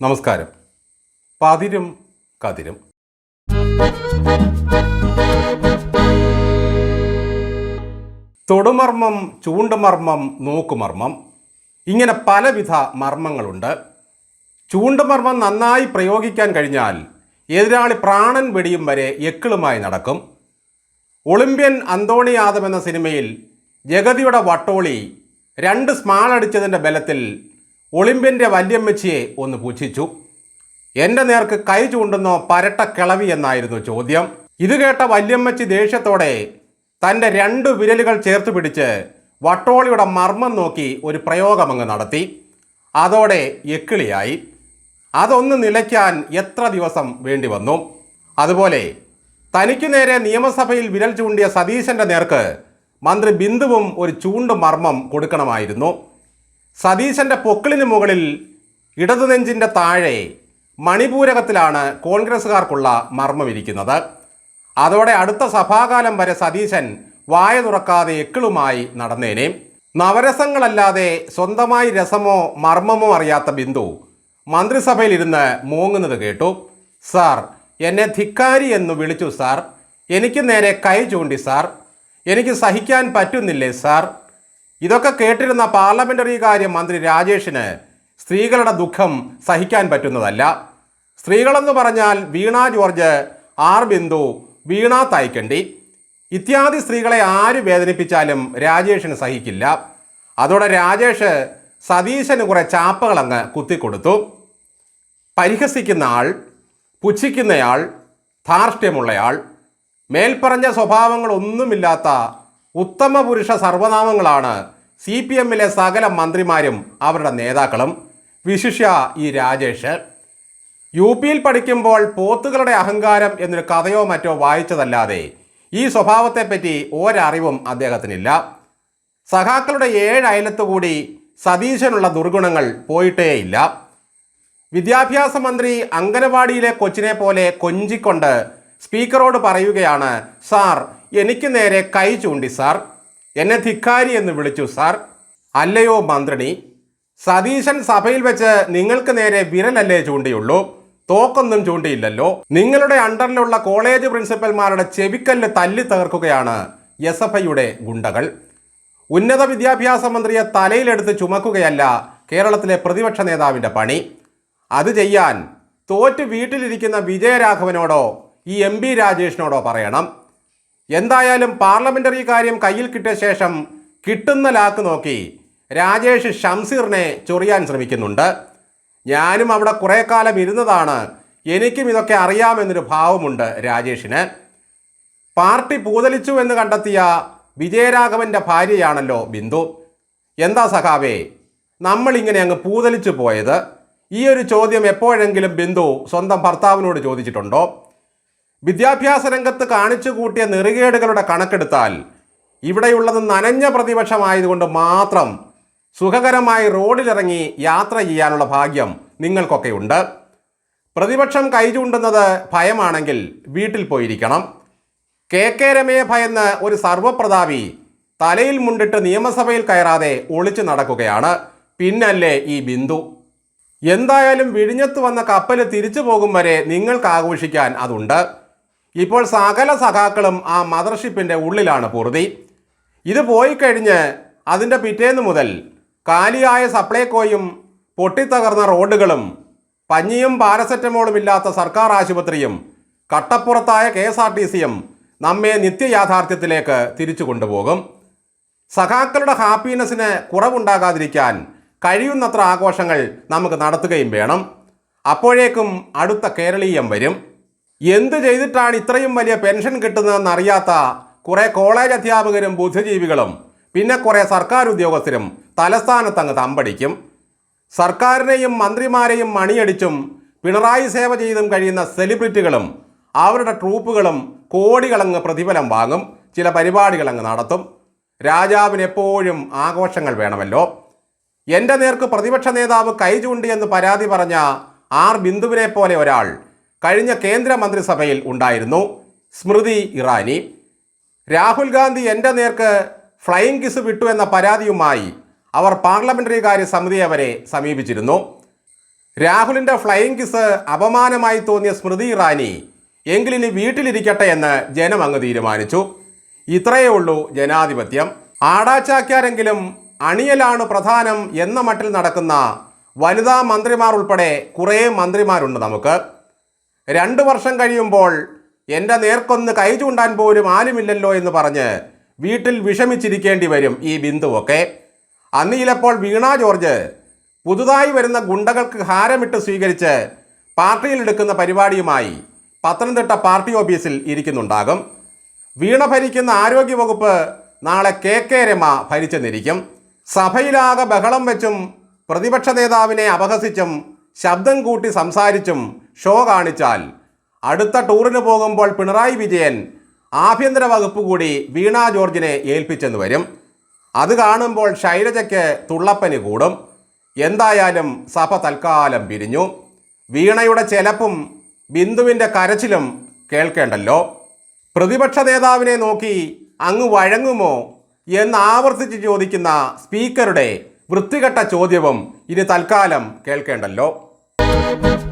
നമസ്കാരം. പതിരും കതിരും. തൊടുമർമ്മം ചൂണ്ടുമർമ്മം നോക്കുമർമ്മം ഇങ്ങനെ പലവിധ മർമ്മങ്ങളുണ്ട്. ചൂണ്ടുമർമ്മം നന്നായി പ്രയോഗിക്കാൻ കഴിഞ്ഞാൽ എതിരാളി പ്രാണൻ വെടിയും വരെ എക്കിളുമായി നടക്കും. ഒളിമ്പ്യൻ അന്തോണി യാദവ് എന്ന സിനിമയിൽ ജഗതിയുടെ വട്ടോളി രണ്ട് സ്മാൾ അടിച്ചതിന്റെ ബലത്തിൽ ഒളിമ്പ്യന്റെ വല്യമ്മച്ചിയെ ഒന്ന് പുച്ഛിച്ചു എന്റെ നേർക്ക് കൈ ചൂണ്ടുന്നോ പരട്ട കിളവി എന്നായിരുന്നു ചോദ്യം. ഇത് കേട്ട വല്യമ്മച്ചി ദേഷ്യത്തോടെ തന്റെ രണ്ട് വിരലുകൾ ചേർത്ത് പിടിച്ച് വട്ടോളിയുടെ മർമ്മം നോക്കി ഒരു പ്രയോഗമങ്ങ് നടത്തി. അതോടെ എക്കിളിയായി. അതൊന്ന് നിലയ്ക്കാൻ എത്ര ദിവസം വേണ്ടി വന്നു? അതുപോലെ തനിക്ക് നേരെ നിയമസഭയിൽ വിരൽ ചൂണ്ടിയ സതീശന്റെ നേർക്ക് മന്ത്രി ബിന്ദുവും ഒരു ചൂണ്ട് മർമ്മം കൊടുക്കണമായിരുന്നു. സതീശന്റെ പൊക്കിളിന് മുകളിൽ ഇടതുനെഞ്ചിന്റെ താഴെ മണിപൂരകത്തിലാണ് കോൺഗ്രസ്സുകാർക്കുള്ള മർമ്മമിരിക്കുന്നത്. അതോടെ അടുത്ത സഭാകാലം വരെ സതീശൻ വായ തുറക്കാതെ എക്കിളുമായി നടന്നേനെ. നവരസങ്ങളല്ലാതെ സ്വന്തമായി രസമോ മർമ്മമോ അറിയാത്ത ബിന്ദു മന്ത്രിസഭയിലിരുന്ന് മൂങ്ങുന്നത് കേട്ടു. സാർ എന്നെ ധിക്കാരി എന്ന് വിളിച്ചു സാർ. എനിക്ക് നേരെ കൈ ചൂണ്ടി സാർ. എനിക്ക് സഹിക്കാൻ പറ്റുന്നില്ലേ സാർ? ഇതൊക്കെ കേട്ടിരുന്ന പാർലമെന്ററി കാര്യം മന്ത്രി രാജേഷിന് സ്ത്രീകളുടെ ദുഃഖം സഹിക്കാൻ പറ്റുന്നതല്ല. സ്ത്രീകളെന്ന് പറഞ്ഞാൽ വീണ ജോർജ് ആർ ബിന്ദു വീണ തൈക്കണ്ടി. ഇത്യാദി സ്ത്രീകളെ ആര് വേദനിപ്പിച്ചാലും രാജേഷിന് സഹിക്കില്ല. അതോടെ രാജേഷ് സതീശന് കുറെ ചാപ്പകളങ്ങ് കുത്തിക്കൊടുത്തു. പരിഹസിക്കുന്ന ആൾ പുച്ഛിക്കുന്നയാൾ ധാർഷ്ട്യമുള്ളയാൾ മേൽപ്പറഞ്ഞ സ്വഭാവങ്ങളൊന്നുമില്ലാത്ത ഉത്തമ പുരുഷ സർവനാമങ്ങളാണ് സി പി എമ്മിലെ സകല മന്ത്രിമാരും അവരുടെ നേതാക്കളും. വിശിഷ്യ ഈ രാജേഷ്. യു പിയിൽ പഠിക്കുമ്പോൾ പോത്തുകളുടെ അഹങ്കാരം എന്നൊരു കഥയോ മറ്റോ വായിച്ചതല്ലാതെ ഈ സ്വഭാവത്തെപ്പറ്റി ഒരറിവും അദ്ദേഹത്തിനില്ല. സഖാക്കളുടെ ഏഴ് അയലത്തു കൂടി സതീശനുള്ള ദുർഗുണങ്ങൾ പോയിട്ടേയില്ല. വിദ്യാഭ്യാസ മന്ത്രി അങ്കനവാടിയിലെ കൊച്ചിനെ പോലെ കൊഞ്ചിക്കൊണ്ട് സ്പീക്കറോട് പറയുകയാണ് സാർ എനിക്ക് നേരെ കൈ ചൂണ്ടി സാർ. എന്നെ ധിക്കാരി എന്ന് വിളിച്ചു സാർ. അല്ലയോ മന്ത്രിണി. സതീശൻ സഭയിൽ വെച്ച് നിങ്ങൾക്ക് നേരെ വിരലല്ലേ ചൂണ്ടിയുള്ളൂ? തോക്കൊന്നും ചൂണ്ടിയില്ലല്ലോ. നിങ്ങളുടെ അണ്ടറിലുള്ള കോളേജ് പ്രിൻസിപ്പൽമാരുടെ ചെവിക്കല്ല് തല്ലി തകർക്കുകയാണ് എസ് എഫ് ഐയുടെ ഗുണ്ടകൾ. ഉന്നത വിദ്യാഭ്യാസ മന്ത്രിയെ തലയിലെടുത്ത് ചുമക്കുകയല്ല കേരളത്തിലെ പ്രതിപക്ഷ നേതാവിന്റെ പണി. അത് ചെയ്യാൻ തോറ്റ് വീട്ടിലിരിക്കുന്ന വിജയരാഘവനോടോ ഈ എം രാജേഷിനോടോ പറയണം. എന്തായാലും പാർലമെന്ററി കാര്യം കയ്യിൽ കിട്ടിയ ശേഷം കിട്ടുന്ന ലാക്ക് നോക്കി രാജേഷ് ഷംസീറിനെ ചൊറിയാൻ ശ്രമിക്കുന്നുണ്ട്. ഞാനും അവിടെ കുറേ കാലം ഇരുന്നതാണ്. എനിക്കും ഇതൊക്കെ അറിയാമെന്നൊരു ഭാവമുണ്ട് രാജേഷിന്. പാർട്ടി പൂതലിച്ചു എന്ന് കണ്ടെത്തിയ വിജയരാഘവന്റെ ഭാര്യയാണല്ലോ ബിന്ദു. എന്താ സഖാവേ നമ്മളിങ്ങനെ അങ്ങ് പൂതലിച്ചു പോയത്? ഈ ഒരു ചോദ്യം എപ്പോഴെങ്കിലും ബിന്ദു സ്വന്തം ഭർത്താവിനോട് ചോദിച്ചിട്ടുണ്ടോ? വിദ്യാഭ്യാസ രംഗത്ത് കാണിച്ചു കൂട്ടിയ നെറുകേടുകളുടെ കണക്കെടുത്താൽ ഇവിടെയുള്ളത് നനഞ്ഞ പ്രതിപക്ഷമായതുകൊണ്ട് മാത്രം സുഖകരമായി റോഡിലിറങ്ങി യാത്ര ചെയ്യാനുള്ള ഭാഗ്യം നിങ്ങൾക്കൊക്കെ ഉണ്ട് പ്രതിപക്ഷം കൈചൂണ്ടുന്നത് ഭയമാണെങ്കിൽ വീട്ടിൽ പോയിരിക്കണം. കെ കെ രമയെ ഭയന്ന് ഒരു സർവപ്രതാപി തലയിൽ മുണ്ടിട്ട് നിയമസഭയിൽ കയറാതെ ഒളിച്ചു നടക്കുകയാണ്. പിന്നല്ലേ ഈ ബിന്ദു? എന്തായാലും വിഴിഞ്ഞത്ത് വന്ന കപ്പൽ തിരിച്ചു പോകും വരെ നിങ്ങൾക്ക് ആഘോഷിക്കാൻ അതുണ്ട്. ഇപ്പോൾ സകല സഖാക്കളും ആ മദർഷിപ്പിന്റെ ഉള്ളിലാണ് പൊറുതി. ഇത് പോയി കഴിഞ്ഞ് അതിന്റെ പിറ്റേന്ന് മുതൽ കാലിയായ സപ്ലൈകോയും പൊട്ടിത്തകർന്ന റോഡുകളും പഞ്ഞിയും പാരസെറ്റമോളും ഇല്ലാത്ത സർക്കാർ ആശുപത്രിയും കട്ടപ്പുറത്തായ കെ എസ് ആർ ടി സിയും നമ്മെ നിത്യയാഥാർത്ഥ്യത്തിലേക്ക് തിരിച്ചു കൊണ്ടുപോകും. സഖാക്കളുടെ ഹാപ്പിനെസ്സിന് കുറവുണ്ടാകാതിരിക്കാൻ കഴിയുന്നത്ര ആഘോഷങ്ങൾ നമുക്ക് നടത്തുകയും വേണം. അപ്പോഴേക്കും അടുത്ത കേരളീയം വരും. എന്ത് ചെയ്തിട്ടാണ് ഇത്രയും വലിയ പെൻഷൻ കിട്ടുന്നതെന്ന് അറിയാത്ത കുറേ കോളേജ് അധ്യാപകരും ബുദ്ധിജീവികളും പിന്നെ കുറേ സർക്കാർ ഉദ്യോഗസ്ഥരും തലസ്ഥാനത്തങ്ങ് തമ്പടിക്കും. സർക്കാരിനെയും മന്ത്രിമാരെയും മണിയടിച്ചും പിണറായി സേവ ചെയ്തും കഴിയുന്ന സെലിബ്രിറ്റികളും അവരുടെ ട്രൂപ്പുകളും കോടികളങ്ങ് പ്രതിഫലം വാങ്ങും. ചില പരിപാടികളങ്ങ് നടത്തും. രാജാവിന് എപ്പോഴും ആഘോഷങ്ങൾ വേണമല്ലോ. എന്റെ നേർക്ക് പ്രതിപക്ഷ നേതാവ് കൈ ചൂണ്ടിയെന്ന് പരാതി പറഞ്ഞ ആർ ബിന്ദുവിനെ പോലെ ഒരാൾ കഴിഞ്ഞ കേന്ദ്ര മന്ത്രിസഭയിൽ ഉണ്ടായിരുന്നു സ്മൃതി ഇറാനി. രാഹുൽ ഗാന്ധി എന്റെ നേർക്ക് ഫ്ലൈയിങ് കിസ് വിട്ടു എന്ന പരാതിയുമായി അവർ പാർലമെന്ററി കാര്യ സമിതിയെ വരെ സമീപിച്ചിരുന്നു. രാഹുലിന്റെ ഫ്ലൈയിങ് കിസ് അപമാനമായി തോന്നിയ സ്മൃതി ഇറാനി എങ്കിലിനി വീട്ടിലിരിക്കട്ടെ എന്ന് ജനം അങ്ങ് തീരുമാനിച്ചു. ഇത്രയേ ഉള്ളൂ ജനാധിപത്യം. ആടാച്ചാക്കാരെങ്കിലും അണിയലാണ് പ്രധാനം എന്ന മട്ടിൽ നടക്കുന്ന വനിതാ മന്ത്രിമാർ ഉൾപ്പെടെ കുറേ മന്ത്രിമാരുണ്ട് നമുക്ക്. രണ്ട് വർഷം കഴിയുമ്പോൾ എന്റെ നേർക്കൊന്ന് കൈ ചൂണ്ടാൻ പോലും ആരുമില്ലല്ലോ എന്ന് പറഞ്ഞ് വീട്ടിൽ വിഷമിച്ചിരിക്കേണ്ടി വരും ഈ ബിന്ദുവൊക്കെ. അന്ന് ചിലപ്പോൾ വീണ ജോർജ് പുതുതായി വരുന്ന ഗുണ്ടകൾക്ക് ഹാരമിട്ട് സ്വീകരിച്ച് പാർട്ടിയിലെടുക്കുന്ന പരിപാടിയുമായി പത്തനംതിട്ട പാർട്ടി ഓഫീസിൽ ഇരിക്കുന്നുണ്ടാകും. വീണ ഭരിക്കുന്ന ആരോഗ്യവകുപ്പ് നാളെ കെ കെ രമ ഭരിച്ചെന്നിരിക്കും. സഭയിലാകെ ബഹളം വെച്ചും പ്രതിപക്ഷ നേതാവിനെ അപഹസിച്ചും ശബ്ദം കൂട്ടി സംസാരിച്ചും ഷോ കാണിച്ചാൽ അടുത്ത ടൂറിന് പോകുമ്പോൾ പിണറായി വിജയൻ ആഭ്യന്തര വകുപ്പ് കൂടി വീണ ജോർജിനെ ഏൽപ്പിച്ചെന്ന് വരും. അത് കാണുമ്പോൾ ശൈലജയ്ക്ക് തുള്ളപ്പനി കൂടും. എന്തായാലും സഭ തൽക്കാലം പിരിഞ്ഞു. വീണയുടെ ചെലപ്പും ബിന്ദുവിന്റെ കരച്ചിലും കേൾക്കേണ്ടല്ലോ. പ്രതിപക്ഷ നേതാവിനെ നോക്കി അങ്ങ് വഴങ്ങുമോ എന്ന് ആവർത്തിച്ച് ചോദിക്കുന്ന സ്പീക്കറുടെ വൃത്തികെട്ട ചോദ്യവും ഇനി തൽക്കാലം കേൾക്കേണ്ടല്ലോ. Música